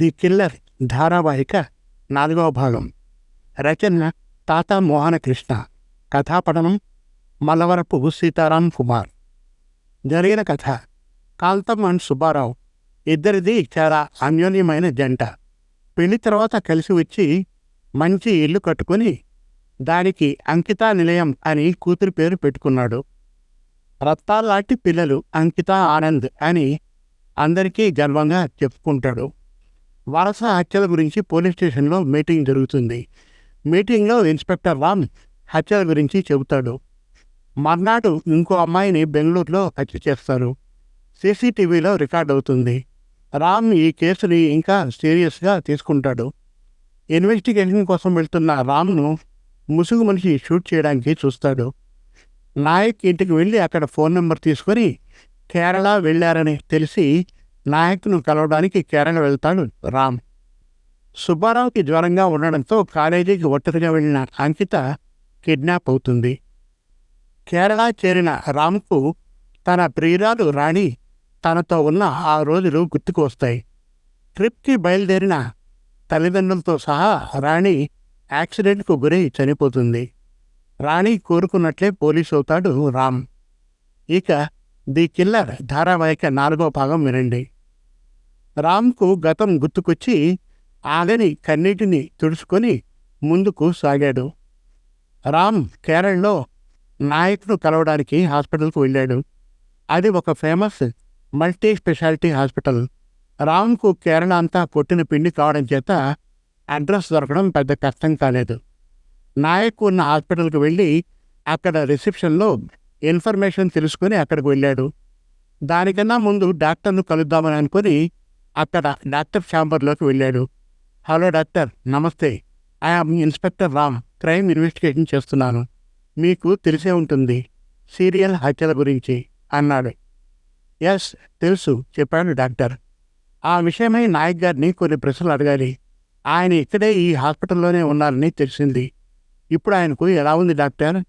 The killer ధారావాహిక నాలుగవ భాగం. రచన తాత మోహనకృష్ణ. కథాపఠనం మలవరపు సీతారాం కుమార్. జరిగిన కథ కాల్తమ్ అండ్ సుబ్బారావు. ఇద్దరిది చాలా అన్యోన్యమైన జంట. పెళ్ళి తర్వాత కలిసి వచ్చి మంచి ఇల్లు కట్టుకొని దానికి అంకితా నిలయం అని కూతురి పేరు పెట్టుకున్నాడు. రత్తాల్లాంటి పిల్లలు అంకిత ఆనంద్ అని అందరికీ గర్వంగా చెప్పుకుంటాడు. వలస హత్యల గురించి పోలీస్ స్టేషన్లో మీటింగ్ జరుగుతుంది. మీటింగ్లో ఇన్స్పెక్టర్ రామ్ హత్యల గురించి చెబుతాడు. మర్నాడు ఇంకో అమ్మాయిని బెంగళూరులో హత్య చేస్తారు. సీసీటీవీలో రికార్డ్ అవుతుంది. రామ్ ఈ కేసుని ఇంకా సీరియస్గా తీసుకుంటాడు. ఇన్వెస్టిగేషన్ కోసం వెళ్తున్న రామ్ను ముసుగు మనిషి షూట్ చేయడానికి చూస్తాడు. నాయక్ ఇంటికి వెళ్ళి అక్కడ ఫోన్ నెంబర్ తీసుకొని కేరళ వెళ్ళారని తెలిసి నాయక్ను కలవడానికి కేరళ వెళ్తాడు రామ్. సుబ్బారావుకి జ్వరంగా ఉండడంతో కాలేజీకి ఒంటరిగా వెళ్ళిన అంకిత కిడ్నాప్ అవుతుంది. కేరళ చేరిన రామ్కు తన ప్రియురాలు రాణి తనతో ఉన్న ఆ రోజులు గుర్తుకు వస్తాయి. ట్రిప్కి బయలుదేరిన తల్లిదండ్రులతో సహా రాణి యాక్సిడెంట్కు గురై చనిపోతుంది. రాణి కోరుకున్నట్లే పోలీస్ అవుతాడు రామ్. ఇక ది కిల్లర్ ధారావాహిక నాలుగో భాగం వినండి. రామ్కు గతం గుర్తుకొచ్చి ఆగని కన్నీటిని తుడుచుకొని ముందుకు సాగాడు. రామ్ కేరళలో నాయక్ను కలవడానికి హాస్పిటల్కు వెళ్ళాడు. అది ఒక ఫేమస్ మల్టీ స్పెషాలిటీ హాస్పిటల్. రామ్కు కేరళ అంతా కొట్టిన పిండి కావడం చేత అడ్రస్ దొరకడం పెద్ద కష్టం కాలేదు. నాయక్ ఉన్న హాస్పిటల్కి వెళ్ళి అక్కడ రిసెప్షన్లో ఇన్ఫర్మేషన్ తెలుసుకుని అక్కడికి వెళ్ళాడు. దానికన్నా ముందు డాక్టర్ను కలుద్దామని అనుకుని అక్కడ డాక్టర్ ఛాంబర్లోకి వెళ్ళాడు. హలో డాక్టర్ నమస్తే. I am inspector Ram. Crime investigation చేస్తున్నాను. మీకు తెలిసే ఉంటుంది. సీరియల్ హత్యల గురించి అన్నాడు. ఎస్ తెలుసు చెప్పాడు డాక్టర్. ఆ విషయమై నాయక్ గారిని కొన్ని ప్రశ్నలు అడగాలి. ఆయన ఇక్కడే ఈ హాస్పిటల్లోనే ఉన్నారని తెలిసింది. ఇప్పుడు ఆయనకు ఎలా ఉంది డాక్టర్?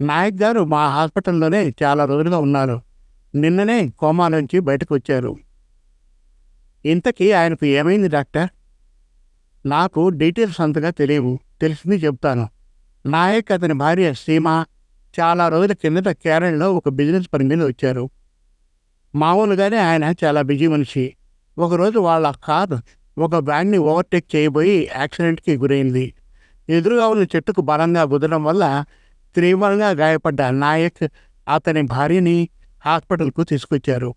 నాయక్ గారు మా హాస్పిటల్లోనే చాలా రోజులుగా ఉన్నారు. నిన్ననే కోమా నుంచి బయటకు వచ్చారు. ఇంతకీ ఆయనకు ఏమైంది డాక్టర్? నాకు డీటెయిల్స్ అంతగా తెలియవు. తెలిసింది చెప్తాను. నాయక్ అతని భార్య సీమ చాలా రోజుల కిందట కేరళలో ఒక బిజినెస్ పని మీద వచ్చారు. మామూలుగానే ఆయన చాలా బిజీ మనిషి. ఒకరోజు వాళ్ళ కారు ఒక వ్యాన్ని ఓవర్టేక్ చేయబోయి యాక్సిడెంట్కి గురైంది. ఎదురుగా ఉన్న చెట్టుకు బలంగా కుదరడం వల్ల తీవ్రంగా గాయపడ్డ నాయక్ అతని భార్యని హాస్పిటల్కు తీసుకొచ్చారు.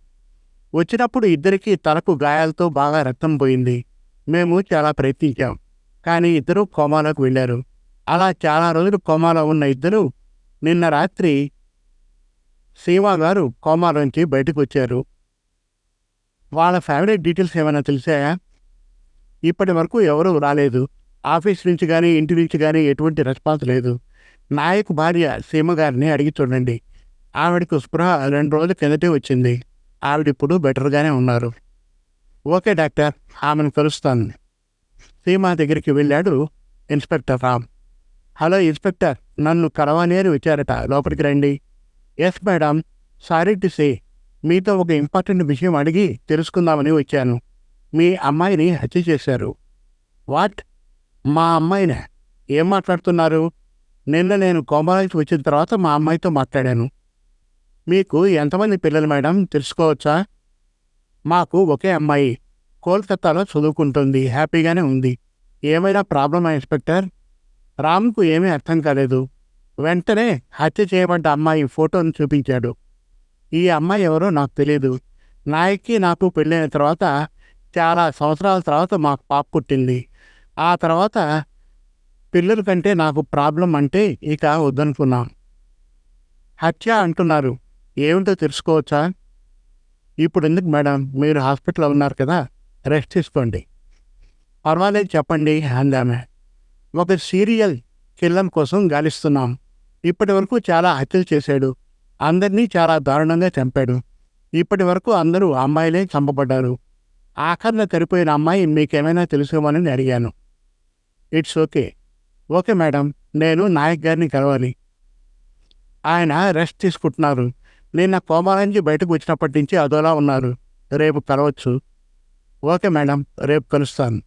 వచ్చినప్పుడు ఇద్దరికీ తలకు గాయాలతో బాగా రక్తం పోయింది. మేము చాలా ప్రయత్నించాం. కానీ ఇద్దరూ కోమాలోకి వెళ్ళారు. అలా చాలా రోజులు కోమాలో ఉన్న ఇద్దరు నిన్న రాత్రి సీమా గారు కోమాలోంచి బయటకు వచ్చారు. వాళ్ళ ఫ్యామిలీ డీటెయిల్స్ ఏమైనా తెలిసాయా? ఇప్పటి వరకు ఎవరూ రాలేదు. ఆఫీస్ నుంచి కానీ ఇంటి నుంచి కానీ ఎటువంటి రెస్పాన్స్ లేదు. నాయక్ భార్య సీమ గారిని అడిగి చూడండి. ఆవిడకు స్పృహ రెండు రోజుల కిందటే వచ్చింది. ఆవిడ ఇప్పుడు బెటర్గానే ఉన్నారు. ఓకే డాక్టర్ ఆమెను కలుస్తాను. సీమా దగ్గరికి వెళ్ళాడు ఇన్స్పెక్టర్ రామ్. హలో ఇన్స్పెక్టర్ నన్ను కలవాలి అని వచ్చారట. లోపలికి రండి. Yes madam sorry to say. మీతో ఒక ఇంపార్టెంట్ విషయం అడిగి తెలుసుకుందామని వచ్చాను. మీ అమ్మాయిని హత్య చేశారు. వాట్? మా అమ్మాయినే? ఏం మాట్లాడుతున్నారు? నిన్న నేను కోమలాకి వచ్చిన తర్వాత మా అమ్మాయితో మాట్లాడాను. మీకు ఎంతమంది పిల్లలు మేడం? తెలుసుకోవచ్చా? మాకు ఒకే అమ్మాయి. కోల్కతాలో చదువుకుంటుంది. హ్యాపీగానే ఉంది. ఏమైనా ప్రాబ్లమా ఇన్స్పెక్టర్? రామ్కు ఏమీ అర్థం కాలేదు. వెంటనే హత్య చేయబడ్డ అమ్మాయి ఫోటోను చూపించాడు. ఈ అమ్మాయి ఎవరో నాకు తెలియదు నాయక్కి నాకు పెళ్ళైన తర్వాత చాలా సంవత్సరాల తర్వాత మాకు పాప పుట్టింది. ఆ తర్వాత పిల్లల కంటే నాకు ప్రాబ్లం అంటే ఇక వద్దనుకున్నాం. హత్య అంటున్నారు. ఏమిటో తెలుసుకోవచ్చా? ఇప్పుడు ఎందుకు మేడం? మీరు హాస్పిటల్లో ఉన్నారు కదా రెస్ట్ తీసుకోండి. పర్వాలేదు చెప్పండి అందామె. ఒక సీరియల్ కిల్లం కోసం గాలిస్తున్నాం. ఇప్పటి వరకు చాలా హత్యలు చేశాడు. అందరినీ చాలా దారుణంగా చంపాడు. ఇప్పటి వరకు అందరూ అమ్మాయిలే చంపబడ్డారు. ఆఖరణ తెరిపోయిన అమ్మాయి మీకేమైనా తెలుసుకోమని అడిగాను. It's okay. ఓకే మేడం నేను నాయక్ గారిని కలవాలి. ఆయన రెస్ట్ తీసుకుంటున్నారు. నిన్న కోమా నుంచి బయటకు వచ్చినప్పటి నుంచి అదోలా ఉన్నారు. రేపు కలవచ్చు. ఓకే మేడం రేపు కలుస్తాను.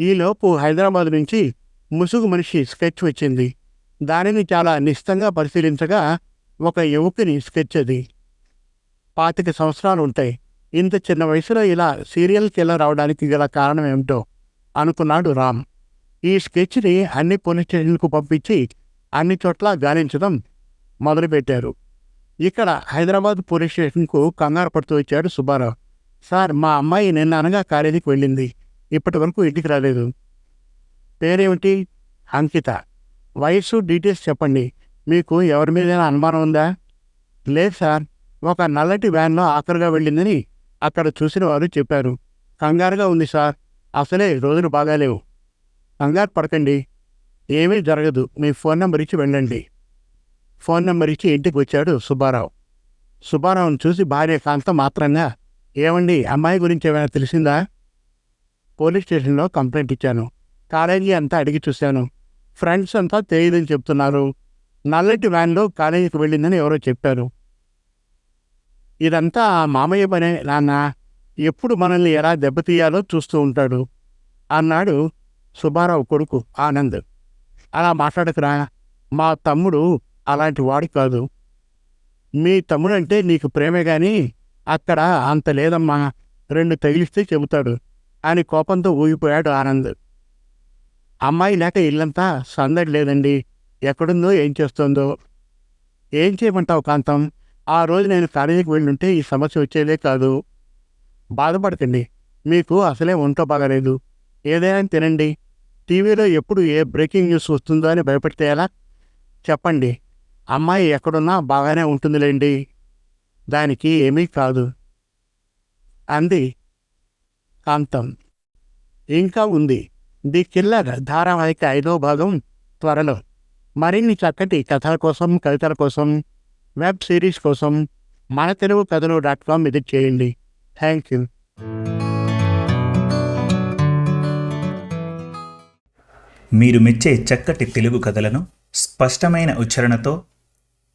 ఈలోపు హైదరాబాద్ నుంచి ముసుగు మనిషి స్కెచ్ వచ్చింది. దానిని చాలా నిశ్చితంగా పరిశీలించగా ఒక యువకుని స్కెచ్ అది. పాతిక సంవత్సరాలు ఉంటాయి. ఇంత చిన్న వయసులో ఇలా సీరియల్ కిల్లర్ అవడానికి గల కారణం ఏమిటో అనుకున్నాడు రామ్. ఈ స్కెచ్ని అన్ని పోలీస్ స్టేషన్లకు పంపించి అన్ని చోట్ల గాలించడం మొదలుపెట్టారు. ఇక్కడ హైదరాబాద్ పోలీస్ స్టేషన్కు కంగారు పడుతూ వచ్చాడు సుబ్బారావు. సార్ మా అమ్మాయి నిన్న అనగా కాలేజీకి వెళ్ళింది. ఇప్పటి వరకు ఇంటికి రాలేదు. పేరేమిటి? అంకిత. వయస్సు డీటెయిల్స్ చెప్పండి. మీకు ఎవరి మీదైనా అనుమానం ఉందా? లేదు సార్. ఒక నల్లటి వ్యాన్లో ఆఖరుగా వెళ్ళిందని అక్కడ చూసిన వారు చెప్పారు. కంగారుగా ఉంది సార్. అసలే రోజులు బాగాలేవు. కంగారు పడకండి. ఏమీ జరగదు. మీ ఫోన్ నెంబర్ ఇచ్చి వెళ్ళండి. ఫోన్ నెంబర్ ఇచ్చి ఇంటికి వచ్చాడు సుబ్బారావు. సుబ్బారావుని చూసి భార్య కాంత మాత్రంగా ఏమండి అమ్మాయి గురించి ఏమైనా తెలిసిందా? పోలీస్ స్టేషన్లో కంప్లైంట్ ఇచ్చాను. కాలేజీ అంతా అడిగి చూశాను. ఫ్రెండ్స్ అంతా తెలియదని చెప్తున్నారు. నల్లటి వ్యాన్లో కాలేజీకి వెళ్ళిందని ఎవరో చెప్పారు. ఇదంతా ఆ మామయ్య పనే నాన్న. ఎప్పుడు మనల్ని ఎలా దెబ్బతీయాలో చూస్తూ ఉంటాడు అన్నాడు సుబ్బారావు కొడుకు ఆనంద్. అలా మాట్లాడకురా. మా తమ్ముడు అలాంటి వాడు కాదు. మీ తమ్ముడంటే నీకు ప్రేమే కానీ అక్కడ అంత లేదమ్మా రెండు తగిలిస్తే చెబుతాడు అని కోపంతో ఊగిపోయాడు ఆనంద్. అమ్మాయి లేక ఇల్లంతా సందడి లేదండి ఎక్కడుందో ఏం చేస్తుందో. ఏం చేయమంటావు కాంతం? ఆ రోజు నేను కాలేజీకి వెళ్ళుంటే ఈ సమస్య వచ్చేదే కాదు. బాధపడకండి. మీకు అసలే ఒంట్లో బాగలేదు. ఏదైనా తినండి. టీవీలో ఎప్పుడు ఏ బ్రేకింగ్ న్యూస్ వస్తుందో అని భయపడితే ఎలా? చెప్పండి. అమ్మాయి ఎక్కడున్నా బాగానే ఉంటుందిలేండి. దానికి ఏమీ కాదు. అంది కాంతం. ఇంకా ఉంది. ది కిల్లర్ ధారావాహిక ఐదో భాగం త్వరలో. మరిన్ని చక్కటి కథల కోసం కవితల కోసం వెబ్ సిరీస్ కోసం మన తెలుగు కథలు డాట్ కామ్ విజిట్ చేయండి. Thank you. మీరు మెచ్చే చక్కటి తెలుగు కథలను స్పష్టమైన ఉచ్చారణతో